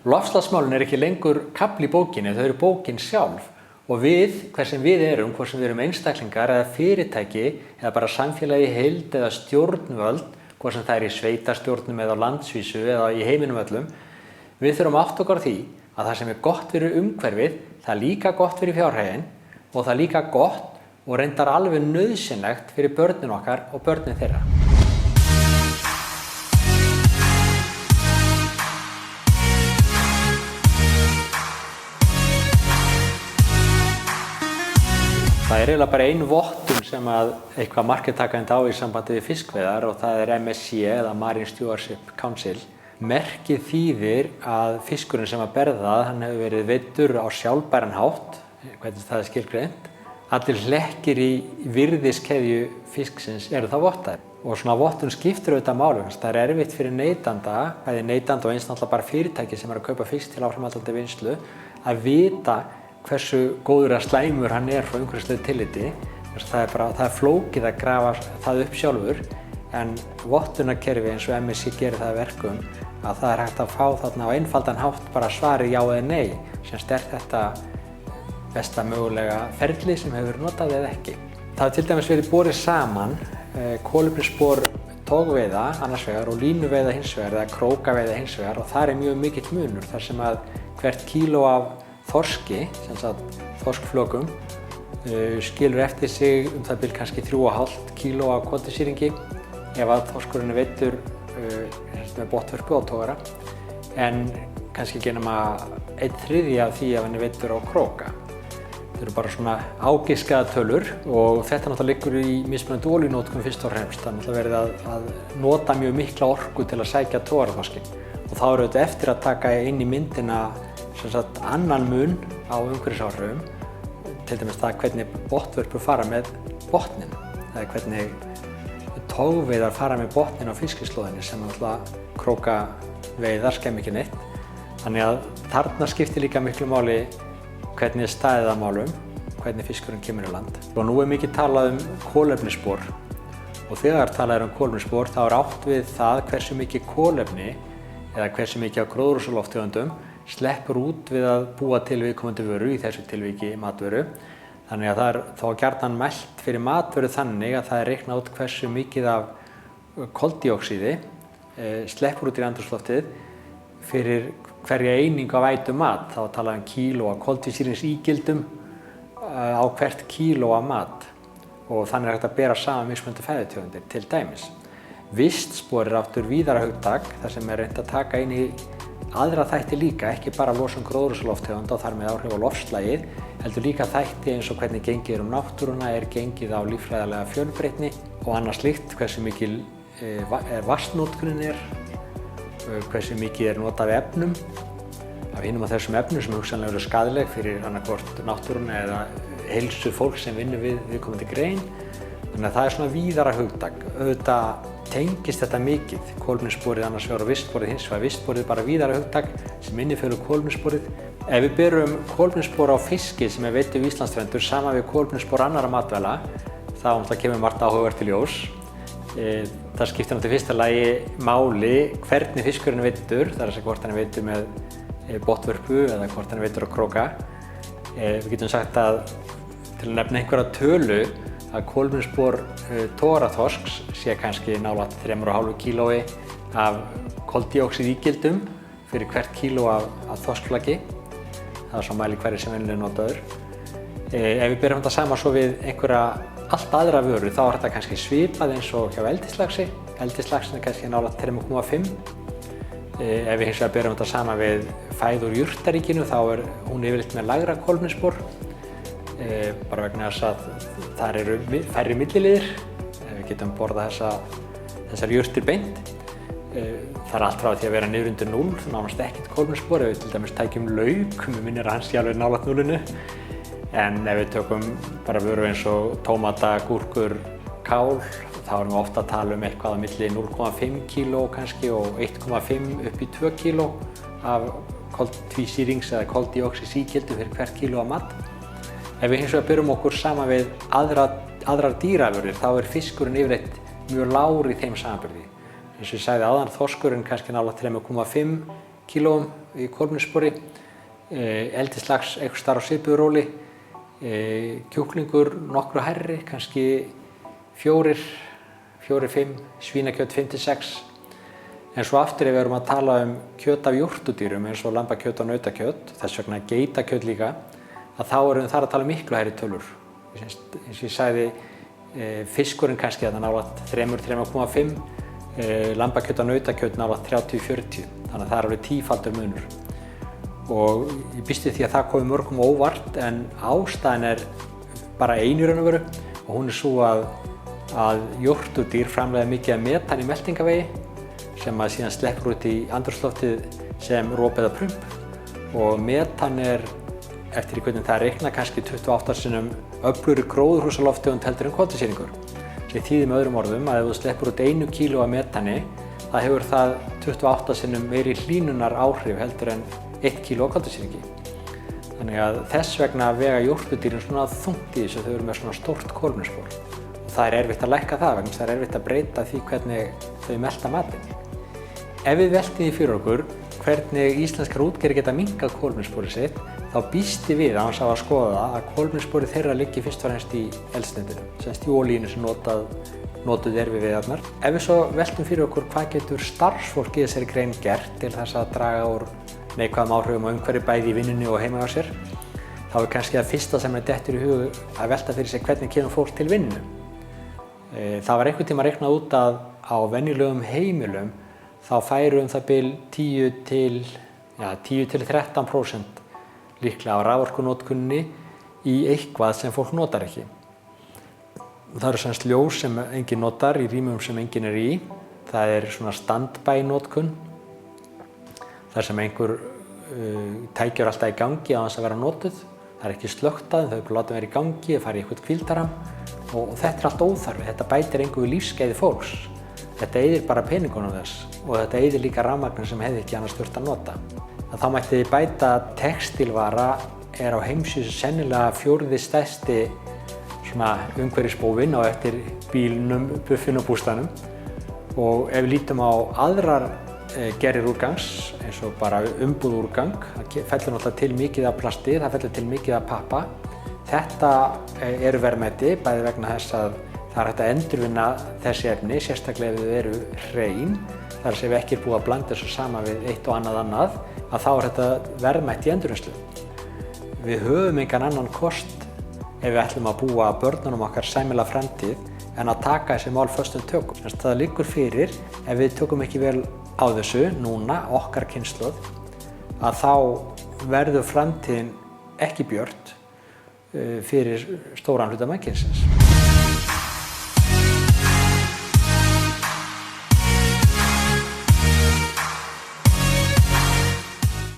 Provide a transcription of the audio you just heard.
Lofslagsmálun er ekki lengur kapl í bókinni, þau eru bókin sjálf og við, hver sem við erum, hvort sem við erum einstaklingar eða fyrirtæki eða bara samfélagi heild eða stjórnvöld, hvort sem það er í sveitarstjórnum eða landsvísu eða í heiminum öllum, við þurfum átt okkar því að það sem er gott fyrir umhverfið, það er líka gott fyrir fjárhægin og það er líka gott og reyndar alveg nöðsynlegt fyrir börnin okkar og börnin þeirra. Það er eiginlega bara einu vottun sem að eitthvað markettakandi á í sambandi við fiskveðar og það er MSC eða Marine Stewardship Council. Merkið þýðir að fiskurinn sem að berðað, hann hefur verið veittur á sjálfbæran hátt, hvernig það er skilgreint. Allir hlekkir í virðiskeðju fisksins eru það vottar. Og svona vottun skiptir auðvitað málum. Það er erfitt fyrir neytanda, bæði neytanda og eins náttúrulega bara fyrirtæki sem er að kaupa fisk til áframhaldandi vinslu, að vita hversu góður að slæmur hann er frá umhverfislega tilliti. Það er, bara, það er flókið að grafa það upp sjálfur en vottunarkerfi eins og MSC gerir það verkum að það er hægt að fá þarna á einfaldan hátt bara svari já eða nei sem stert þetta besta mögulega ferli sem hefur notað eða ekki. Það hefur til dæmis verið borið saman eh, kólefnisspor tógveiða annars vegar og línuveiða hins vegar eða krókaveiða hins vegar og það er mjög mikill munur þar sem að hvert kíló af þorski, sem sagt þorskflökum, uh, skilur eftir sig um það byrj kannski 3,5 kíló af kondisýringi ef að þorskurinn er veittur uh, með bottvörpu á tógara en kannski ekki nema einn þriði af því að hann er veittur á króka. Þetta eru bara svona ágiskaða tölur og þetta náttúrulega liggur í mismunandi ólínótkum fyrst og fremst. Það er náttúrulega verið að, að nota mjög mikla orku til að sækja tógarþorskin og þá eru þetta eftir að taka inn í myndina sagt, annan mun á umhverfisáhrifum, til dæmis það hvernig bottvörpur fara með botnin eða hvernig tógveiðar fara með botnin á fiskislóðinni sem alltaf króka veiðar skemm ekki neitt. Þannig að þarna skiptir líka miklu máli hvernig er staðið að málum, hvernig fiskurinn kemur í land. Og nú er mikið talað um kólefnisspor og þegar talað er um kólefnisspor þá er átt við það hversu mikið kólefni eða hversu mikið á gróðrúsaloftegundum sleppur út við að búa til viðkomandi vöru, í þessu tilviki matvöru. Þannig að það er þá gjarnan mælt fyrir matvöru þannig að það er reiknað út hversu mikið af koldioksíði eh, sleppur út í andrúsloftið fyrir hverja einingu af ætu mat. Þá talaðum kíló af koldvísýrins ígildum eh, á hvert kíló af mat og þannig er hægt að bera saman mismunandi fæðutjóðundir til dæmis. Vistspor er áttur víðara hugtak þar sem er reynd að taka inn í aðra þætti líka, ekki bara losun gróðurúsaloftegunda og þar með áhrif á lofslægið, heldur líka þætti eins og hvernig gengið er um náttúruna, er gengið á líffræðilega fjölbreytni og annað slikt, hversu mikil e, vastnótkunin er, e, hversu mikið er notað af efnum, af hinnum af þessum efnum sem hugsanlega eru skadileg fyrir annarkvort náttúruna eða heilsu fólk sem vinnur við viðkomandi grein. Þannig að það er svona víðara hugdag. Auðvitað tengist þetta mikið, kólminsporið annars vegar og vistsporið hins vegar, vistsporið bara víðara hugtak sem innifölur kólminsporið. Ef við berum kólminspor á fiski sem er veitið í Íslandsstrendur saman við kólminspor annara matvæla, þá kemur margt áhugavert til ljós. E, það skiptir náttúrulega fyrsta lagi máli hvernig fiskurinn er veittur, það er að segja hvort hann er veittur með e, botvörpu eða hvort hann er veittur á króka. E, við getum sagt að til að nefna einhverja tölu að kólminspor uh, tóraþorsks sé kannski nálat 3,5 kílói af koldioxid ígildum fyrir hvert kíló af, af þorskflaggi. Það er svo mæli hverju sem vennilega notaður. E, ef við byrjum þetta saman svo við einhverja allt aðra vöru þá er þetta kannski svipað eins og hjá eldislagsi. Eldislagsin er kannski nálat 3,5. E, ef við hins vegar byrjum þetta saman við fæður júrtaríkinu þá er hún yfirleitt með lagra kólminspor bara vegna þess að þar eru færri milliliðir, við getum borðað þessa, þessar júrtir beint. E, það er allt frá því að vera niður undir 0, nánast ekkert kólminspor, ef við til dæmis tækjum lauk, mér minnir að hans sé alveg nálat núlinu. En ef við tökum bara vöru eins og tómata, gúrkur, kál, þá erum við ofta að tala um eitthvað að milli 0,5 kg kannski og 1,5 upp í 2 kg af koldvísýrings eða koldíoxís ígildu fyrir hvert kíló af mat. Ef við hins vegar byrjum okkur sama við aðra, aðrar dýrafurðir þá er fiskurinn yfirleitt mjög lágur í þeim samanbyrði. Eins og ég sagði aðan þorskurinn kannski nála 3,5 kílóum í kolminspori, eldislags eitthvað starf á svipuðuróli, kjúklingur nokkru herri, kannski fjórir, fjórir, fimm, svínakjött 5-6. En svo aftur ef við erum að tala um kjött af jórtudýrum eins og lambakjött og nautakjött, þess vegna geitakjött líka, að þá erum við þar að tala um miklu herri tölur. Eins og ég sagði, fiskurinn kannski að það nálat 3-3,5, lambakjött og nautakjött nálat 30-40, þannig að það er alveg tífaldur munur. Og ég býsti því að það komi mörgum óvart en ástæðan er bara einu raun og veru og hún er svo að, að jórtudýr framlega mikið af metan í meldingavegi sem að síðan sleppur út í andrúrsloftið sem róp eða prump og metan er eftir í hvernig það reikna kannski 28 sinnum öfluri gróðurhúsalofti og heldur en koltvísýringur. Sem þýðir með öðrum orðum að ef þú sleppur út einu kíló af metani það hefur það 28 sinnum meiri hlínunar áhrif heldur en 1 kíló af koltvísýringi. Þannig að þess vegna vega jórtudýrin svona þungt í þessu þau eru með svona stórt kólminspól. Og það er erfitt að lækka það vegna það er erfitt að breyta því hvernig þau melda matinn. Ef við veltum því fyrir okkur hvernig íslenskar útgerri geta minkað kólminspórið sitt, þá býsti við að hans hafa að skoða að kólminspórið þeirra liggi fyrst og fremst í eldsnendinu, semst í ólínu sem notað, notuð er við viðarnar. Ef við svo veltum fyrir okkur hvað getur starfsfólk í þessari grein gert til þess að draga úr neikvæðum áhrifum á umhverju bæði í vinnunni og heima á sér, þá er kannski að fyrsta sem er dettur í hug að velta fyrir sig hvernig kemur fólk til vinnu. Það var einhvern tíma reiknað út að á venjulegum heimilum þá færu um það byl 10 til, ja, 10 til 13% líklega á raforkunótkunni í eitthvað sem fólk notar ekki. Það eru semst ljós sem enginn notar í rýmum sem enginn er í. Það er svona stand-by nótkun. þar sem einhver uh, tækjur alltaf í gangi á þess að vera notuð. Það er ekki slögtað þau eru látið vera í gangi, það fari í eitthvað kvildaram og, og þetta er allt óþarfi. Þetta bætir einhverju lífskeiði fólks. Þetta eyðir bara peningunum þess og þetta eyðir líka rafmagnum sem hefði ekki annars þurft að nota. Þá mætti bæta textilvara er á heimsísu sennilega fjórði stærsti umhverfisbófin á eftir bílnum, buffin og bústanum og ef við lítum á aðrar e, gerir úrgangs eins og bara umbúð úrgang, það fellur náttúrulega til mikið af plasti, það fellur til mikið af pappa. Þetta e, eru verðmætti bæði vegna þess að það er hægt að endurvinna þessi efni, sérstaklega ef þau eru hrein, þar sem ekki er búið að blanda þessu sama við eitt og annað annað, að þá er þetta verðmætt í endurvinnslu. Við höfum engan annan kost ef við ætlum að búa börnunum okkar sæmila fremtíð en að taka þessi mál föstum tökum. Það liggur fyrir ef við tökum ekki vel á þessu núna, okkar kynsluð, að þá verður fremtíðin ekki björt fyrir stóran hluta mannkynsins.